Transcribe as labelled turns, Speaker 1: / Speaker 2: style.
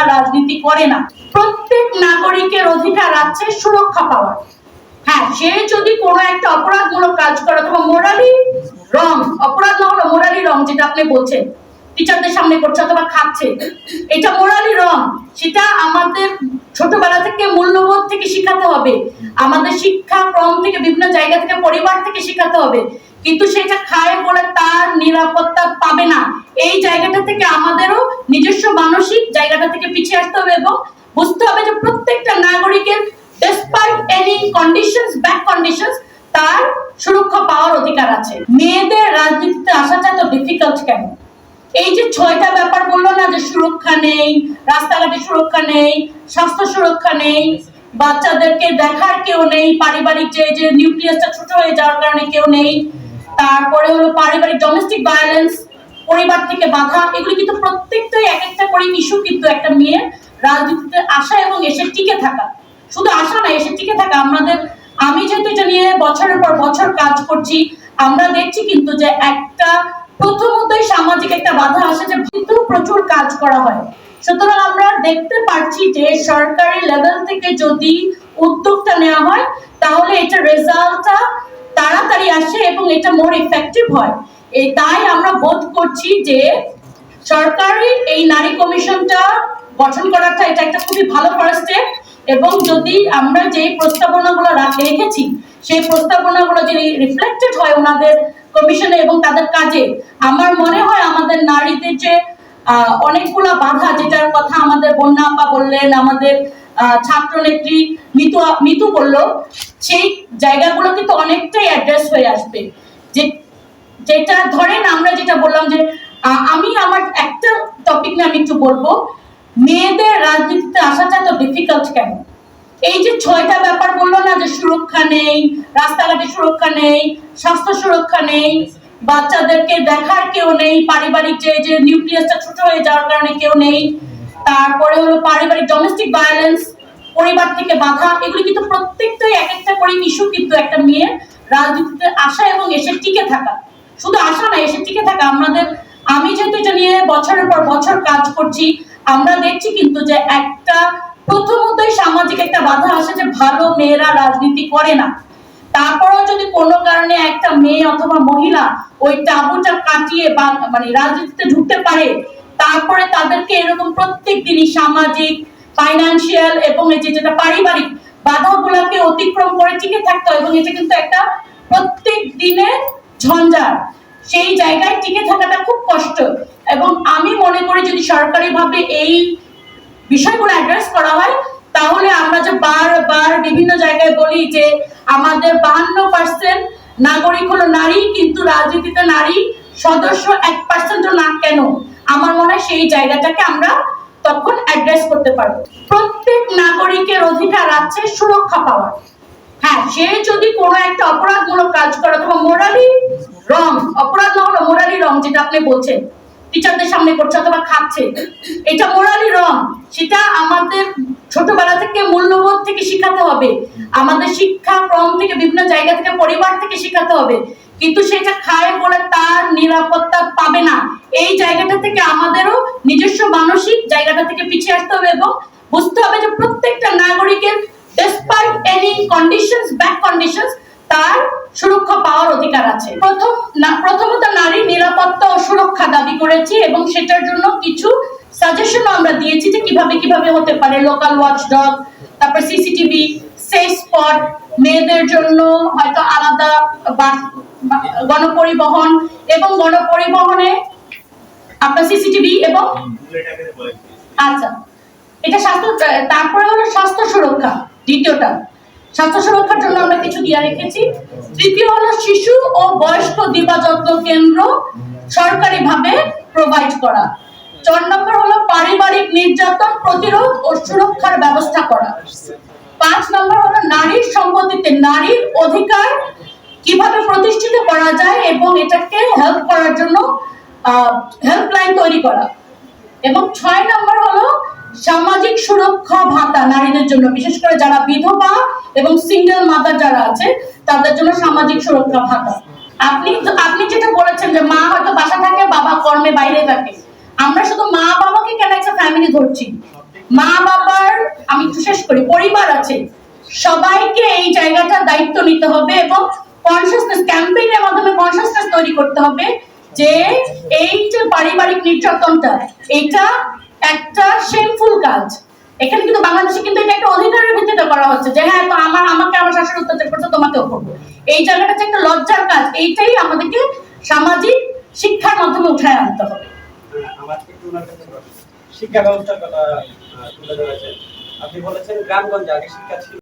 Speaker 1: মেয়েরা রাজনীতি করে না। প্রত্যেক নাগরিকের অধিকার আছে সুরক্ষা পাওয়ার। হ্যাঁ সে যদি কোনো একটা অপরাধমূলক কাজ করে, অথবা মোরালি রং অপরাধ না হলো মোরালি রং যেটা আপনি বলছেন টিচারদের সামনে করছে অথবা খাচ্ছে, এটা মোরালি রং সেটা আমাদের ছোটবেলা থেকে মূল্যবোধ থেকে শিখাতে হবে। আমাদের শিক্ষা ক্রম থেকে, বিভিন্ন জায়গা থেকে, পরিবার থেকে শিখাতে হবে। কিন্তু সেটা খায় বলে তার নিরাপত্তা পাবে না। এই জায়গাটা থেকে আমাদেরও নিজস্ব মানসিক জায়গাটা থেকে পিছিয়ে আসতে হবে এবং বুঝতে হবে যে প্রত্যেকটা নাগরিকের এনি কন্ডিশনস ব্যাক কন্ডিশনস তার সুরক্ষা পাওয়ার অধিকার আছে। মেয়েদের রাজনীতিতে আসাটা ডিফিকাল্ট কেন? এই যে ছয়টা ব্যাপার বলল না যে সুরক্ষা নেই, রাস্তাঘাটে সুরক্ষা নেই, স্বাস্থ্য সুরক্ষা নেই, বাচ্চাদেরকে দেখার কেউ নেই, পারিবারিক যে যে নিউক্লিয়াসটা ছোট হয়ে যাওয়ার কারণে কেউ নেই তারপরে হলো পারিবারিক ডোমেস্টিক ভায়োলেন্স পরিবার থেকে বাধা, এগুলি কিন্তু প্রত্যেকটাই এক একটা করে ইস্যু কিন্তু একটা মেয়ের রাজনীতিতে আসা এবং এসে টিকে থাকা। শুধু আসা না, এসে টিকে থাকা। আমাদের, আমি যেহেতু এটা নিয়ে বছরের পর বছর কাজ করছি, আমরা দেখছি কিন্তু যে একটা প্রথমতই সামাজিক একটা বাধা আসে যে কিন্তু প্রচুর কাজ করা হয়। সুতরাং আমরা দেখতে পাচ্ছি যে সরকারি লেভেল থেকে যদি উদ্যোগটা নেওয়া হয়, তাহলে এটা রেজাল্টটা তাড়াতাড়ি আসে এবং এটা মোর ইফেক্টিভ হয়। এই তাই আমরা বোধ করছি যে সরকারি এই নারী কমিশনটা গঠন করাটা এটা একটা খুবই ভালো ফার্স্ট স্টেপ এবং যদি আমরা যে প্রস্তাবনাগুলো রাখ- রেখেছি সেই প্রস্তাবনাগুলো যদি রিফ্লেক্টেড হয় ওনাদের কমিশনে এবং তাদের কাজে আমার মনে হয় আমাদের নারীদের যে অনেকগুলো বাধা যেটার কথা আমাদের বন্যা আপা বললেন আমাদের আহ, ছাত্রনেত্রী মিতু মিতু বলল সেই জায়গাগুলো কিন্তু অনেকটাই অ্যাড্রেস হয়ে আসবে। যেটা ধরেন আমরা যেটা বললাম যে আমি আমার একটা টপিক নিয়ে আমি একটু বলব। মেয়েদের রাজনীতিতে আসাটা তো ডিফিকাল্ট কেন? এই যে ছয়টা ব্যাপার বলল না যে সুরক্ষা নেই, রাস্তাঘাটে সুরক্ষা নেই, স্বাস্থ্য সুরক্ষা নেই, বাচ্চাদেরকে দেখার কেউ নেই, পারিবারিক যে যে নিউক্লিয়াসটা ছোট হয়ে যাওয়ার কারণে কেউ নেই। তারপরে হলো পারিবারিক ডোমেস্টিক ভায়োলেন্স পরিবার থেকে বাধা, এগুলি কিন্তু প্রত্যেকটাই এক একটা করে ইস্যু কিন্তু একটা মেয়ের রাজনীতিতে আসা এবং এসে টিকে থাকা। শুধু আসা না, এসে টিকে থাকা। আমাদের, আমি যেহেতু এটা নিয়ে বছরের পর বছর কাজ করছি, আমরা দেখছি কিন্তু যে একটা, প্রথমতই সামাজিক একটা বাধা আসে যে ভালো মেয়েরা রাজনীতি করে না। তারপরেও যদি কোনো কারণে একটা মেয়ে অথবা মহিলা ওই টাবুটা কাটিয়ে বা মানে রাজনীতিতে ঢুকতে পারে, তারপরে তাদেরকে এরকম প্রত্যেক দিনই সামাজিক ফাইন্যান্সিয়াল এবং এই যে যেটা পারিবারিক বাধাগুলোকে অতিক্রম করে টিকে থাকতে হয় এবং এটা কিন্তু একটা প্রত্যেক দিনের ঝঞ্ঝাট সেই জায়গায় টিকে থাকাটা খুব কষ্ট। এবং আমি মনে করি যদি সরকারিভাবে এই বিষয়গুলো অ্যাড্রেস করা হয়, তাহলে আমরা যে বারবার বিভিন্ন জায়গায় বলি যে আমাদের বাহান্ন পার্সেন্ট নাগরিক হলো নারী, কিন্তু রাজনীতিতে নারী সদস্য এক পার্সেন্টও না কেন? আমার মনে হয় সেই জায়গাটাকে আমরা তখন অ্যাড্রেস করতে পারব। প্রত্যেক নাগরিকের অধিকার আছে সুরক্ষা পাওয়ার। হ্যাঁ সে যদি কোনো একটা অপরাধমূলক কাজ করে, অথবা মোরালি রং অপরাধ না হলো মোরালি রং যেটা আপনি বলছেন টিচারদের সামনে করছে অথবা খাচ্ছে, এটা মোরালি রং সেটা আমাদের ছোটবেলা থেকে মূল্যবোধ থেকে শিখাতে হবে, আমাদের শিক্ষা ক্রম থেকে বিভিন্ন জায়গা থেকে, পরিবার থেকে শিখাতে হবে, কিন্তু সেটা খায় বলে তার নিরাপত্তা পাবে না। এই জায়গাটা থেকে আমাদেরও নিজস্ব মানসিক জায়গাটা থেকে পিছিয়ে আসতে হবে এবং বুঝতে হবে যে প্রত্যেকটা নাগরিকের ডেসপাইট কন্ডিশনস ব্যাক কন্ডিশনস তার সুরক্ষা পাওয়ার অধিকার আছে। প্রথম না প্রথমত নারী নিরাপত্তা ও সুরক্ষা দাবি করেছি এবং সেটার জন্য কিছু সাজেশন আমরা দিয়েছি যে কীভাবে কীভাবে হতে পারে লোকাল ওয়াচ ডগ তারপর সিসিটিভি সেফ স্পট মেয়েদের জন্য হয়তো আলাদা গণপরিবহন এবং গণপরিবহনে আপনার সিসিটিভি এবং আচ্ছা এটা স্বাস্থ্য তারপরে হলো স্বাস্থ্য সুরক্ষা দ্বিতীয়টা। স্বাস্থ্য সুরক্ষার জন্য আমরা কিছু দিয়ে রেখেছি। তৃতীয় হলো শিশু ও বয়স্ক দিবা যত্ন কেন্দ্র সরকারিভাবে প্রোভাইড করা। চার নম্বর হলো পারিবারিক নির্যাতন প্রতিরোধ ও সুরক্ষার ব্যবস্থা করা। পাঁচ নম্বর হলো নারীর সম্পত্তিতে নারীর অধিকার কীভাবে প্রতিষ্ঠিত করা যায় এবং এটাকে হেল্প করার জন্য হেল্পলাইন তৈরি করা। এবং ছয় নম্বর হলো সামাজিক সুরক্ষা ভাতা নারীদের জন্য, বিশেষ করে যারা বিধবা এবং সিঙ্গেল মাদার যারা আছে, তাদের জন্য সামাজিক সুরক্ষা ভাতা। আপনি আপনি যেটা বলেছেন যে মা হয়তো বাসা থাকে, বাবা কর্মে বাইরে থাকে। আমরা শুধু মা বাবাকে কেন একটা ফ্যামিলি ধরছি? মা বাবার, আমি একটু শেষ করি, পরিবার আছে। সবাইকে এই জায়গাটা দায়িত্ব নিতে হবে এবং কনসিয়াসনেস ক্যাম্পেইনের মাধ্যমে কনসিয়াসনেস তৈরি করতে হবে যে এই যে পারিবারিক নির্যাতনটা এটা একটা শেমফুল কাজ। এখানে কিন্তু বাংলাদেশে কিন্তু এটা একটা অধিকারের ভিত্তিতে করা হচ্ছে যে হ্যাঁ তো আমার, আমাকে আমার শাশুড়ি অত্যাচার করছে, তোমাকেও করব। এই জায়গাটা যে একটা লজ্জার কাজ। এইটাই আমাদেরকে সামাজিক শিক্ষার মাধ্যমে উঠায় আনতে হবে।
Speaker 2: শিক্ষা ব্যবস্থার কথা আপনি বলেছেন গ্রামগঞ্জে আগে শিক্ষা ছিল।